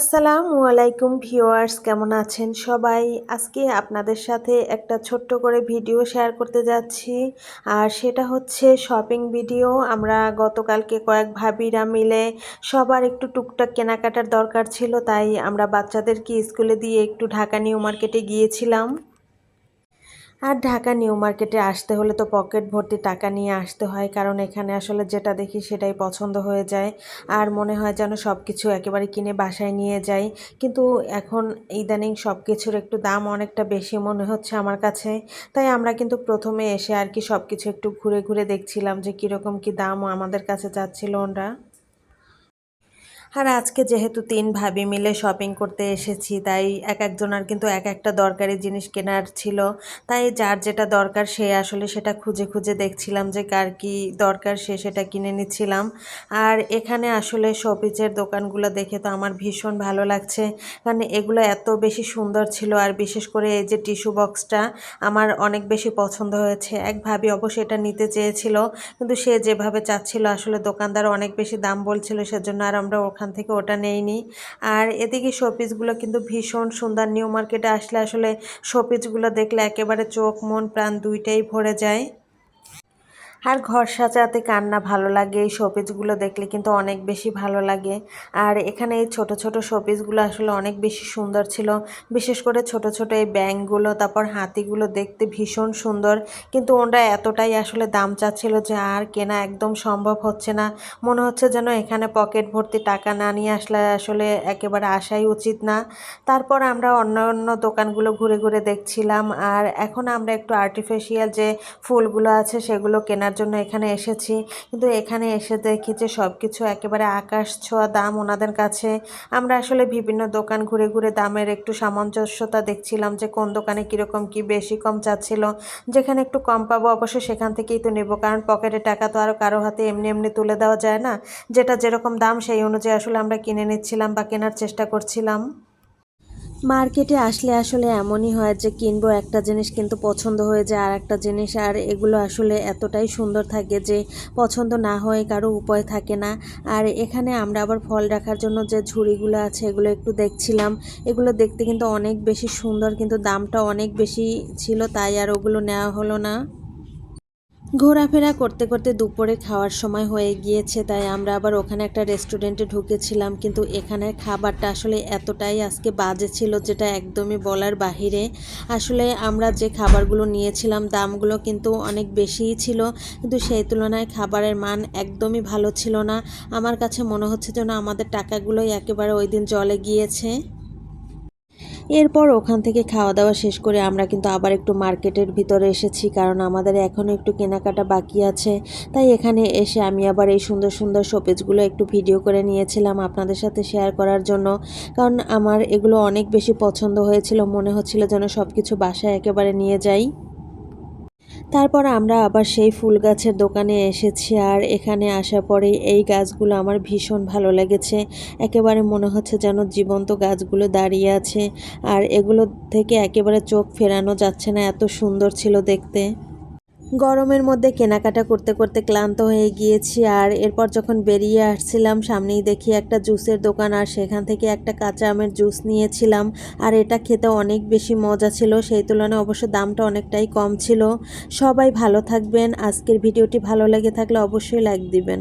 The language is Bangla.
আসসালামু আলাইকুম ভিউয়ার্স, কেমন আছেন সবাই? আজকে আপনাদের সাথে একটা ছোট্ট করে ভিডিও শেয়ার করতে যাচ্ছি। আর সেটা হচ্ছে শপিং ভিডিও। আমরা গতকালকে কয়েক ভাবিরা মিলে সবার একটু টুকটাক কেনাকাটার দরকার ছিল, তাই আমরা বাচ্চাদেরকে স্কুলে দিয়ে একটু ঢাকা নিউ মার্কেটে গিয়েছিলাম। আর ঢাকা নিউ মার্কেটে আসতে হলে তো পকেট ভর্তি টাকা নিয়ে আসতে হয়, কারণ এখানে আসলে যেটা দেখি সেটাই পছন্দ হয়ে যায়। আর মনে হয় যেন সব কিছু একেবারে কিনে বাসায় নিয়ে যাই। কিন্তু এখন ইদানিং সব কিছুর একটু দাম অনেকটা বেশি মনে হচ্ছে আমার কাছে। তাই আমরা কিন্তু প্রথমে এসে আর কি সব কিছু একটু ঘুরে ঘুরে দেখছিলাম যে কীরকম কী দাম আমাদের কাছে যাচ্ছিল ওরা। আর আজকে যেহেতু তিন ভাবি মিলে শপিং করতে এসেছি, তাই এক একজনের কিন্তু এক একটা দরকারি জিনিস কেনার ছিল। তাই যার যেটা দরকার সে আসলে সেটা খুঁজে খুঁজে দেখছিলাম যে কার কি দরকার, সে সেটা কিনে নিচ্ছিলাম। আর এখানে আসলে শপিজের দোকানগুলো দেখে তো আমার ভীষণ ভালো লাগছে। কারণ এগুলো এত বেশি সুন্দর ছিল আর বিশেষ করে এই যে টিস্যু বক্সটা আমার অনেক বেশি পছন্দ হয়েছে। এক ভাবি অবশ্যই এটা নিতে চেয়েছিল, কিন্তু সে যেভাবে চাচ্ছিল আসলে দোকানদার অনেক বেশি দাম বলছিল, সেজন্য আর আমরা ওখান থেকে ওটা নেইনি। আর এদিকে শোপিসগুলো কিন্তু ভীষণ সুন্দর। নিউ মার্কেটে আসলে আসলে শোপিসগুলো দেখলে একেবারে চোখ, মন, প্রাণ দুইটাই ভরে যায়। আর ঘর সাজাতে কান্না ভালো লাগে? এই শোপিসগুলো দেখলে কিন্তু অনেক বেশি ভালো লাগে। আর এখানে এই ছোট ছোট শোপিসগুলো আসলে অনেক বেশি সুন্দর ছিল। বিশেষ করে ছোট ছোট এই ব্যাংকগুলো তারপর হাতিগুলো দেখতে ভীষণ সুন্দর। কিন্তু ওরা এতটাই আসলে দাম চাচ্ছিল যে আর কেনা একদম সম্ভব হচ্ছে না। মনে হচ্ছে যেন এখানে পকেট ভর্তি টাকা না নিয়ে আসলে আসলে একেবারে আসাই উচিত না। তারপর আমরা অন্য অন্য দোকানগুলো ঘুরে ঘুরে দেখছিলাম। আর এখন আমরা একটু আর্টিফিশিয়াল যে ফুলগুলো আছে, সেগুলো কেনার জন্য এখানে এসেছি। কিন্তু এখানে এসে দেখি যে সব কিছু একেবারে আকাশ ছোঁয়া দাম ওনাদের কাছে। আমরা আসলে বিভিন্ন দোকান ঘুরে ঘুরে দামের একটু সামঞ্জস্যতা দেখছিলাম যে কোন দোকানে কীরকম কি বেশি কম চাচ্ছিল। যেখানে একটু কম পাবো অবশ্যই সেখান থেকেই তো নেব। কারণ পকেটে টাকা তো আর কারও হাতে এমনি এমনি তুলে দেওয়া যায় না। যেটা যেরকম দাম সেই অনুযায়ী আসলে আমরা কিনে নিচ্ছিলাম বা কেনার চেষ্টা করছিলাম। মার্কেটে আসলে আসলে এমনই হয় যে কিনবো একটা জিনিস কিন্তু পছন্দ হয়ে যায় আর একটা জিনিস, আর এগুলো আসলে এতটাই সুন্দর থাকে যে পছন্দ না হয়ে কারও উপায় থাকে না। আর এখানে আমরা আবার ফল রাখার জন্য যে ঝুড়িগুলো আছে এগুলো একটু দেখছিলাম। এগুলো দেখতে কিন্তু অনেক বেশি সুন্দর, কিন্তু দামটা অনেক বেশি ছিল তাই আর ওগুলো নেওয়া হলো না। ঘোরাফেরা করতে করতে দুপুরে খাওয়ার সময় হয়ে গিয়েছে, তাই আমরা আবার ওখানে একটা রেস্টুরেন্টে ঢুকেছিলাম। কিন্তু এখানের খাবারটা আসলে এতটাই আজকে বাজে ছিল যেটা একদমই বলার বাহিরে। আসলে আমরা যে খাবারগুলো নিয়েছিলাম, দামগুলো কিন্তু অনেক বেশিই ছিল। কিন্তু সেই তুলনায় খাবারের মান একদমই ভালো ছিল না। আমার কাছে মনে হচ্ছে যেন আমাদের টাকাগুলোই একেবারে ওই দিন জলে গিয়েছে। এরপর ওখান থেকে খাওয়া দাওয়া শেষ করে আমরা কিন্তু আবার একটু মার্কেটের ভিতরে এসেছি, কারণ আমাদের এখনও একটু কেনাকাটা বাকি আছে। তাই এখানে এসে আমি আবার এই সুন্দর সুন্দর শোপিসগুলো একটু ভিডিও করে নিয়েছিলাম আপনাদের সাথে শেয়ার করার জন্য। কারণ আমার এগুলো অনেক বেশি পছন্দ হয়েছিল, মনে হচ্ছিল যেন সব কিছু বাসায় একেবারে নিয়ে যাই। তারপর আমরা আবার সেই ফুল গাছের দোকানে এসেছি আর এখানে আসার পরে এই গাছগুলো আমার ভীষণ ভালো লেগেছে। একেবারে মনে হচ্ছে যেন জীবন্ত গাছগুলো দাঁড়িয়ে আছে আর এগুলো থেকে একেবারে চোখ ফেরানো যাচ্ছে না, এত সুন্দর ছিল দেখতে। গরমের মধ্যে কেনাকাটা করতে করতে ক্লান্ত হয়ে গিয়েছি আর এরপর যখন বেরিয়ে আসছিলাম, সামনেই দেখি একটা জুসের দোকান আর সেখান থেকে একটা কাঁচা আমের জুস নিয়েছিলাম আর এটা খেতে অনেক বেশি মজা ছিল। সেই তুলনায় অবশ্য দামটা অনেকটাই কম ছিল। সবাই ভালো থাকবেন। আজকের ভিডিওটি ভালো লেগে থাকলে অবশ্যই লাইক দিবেন।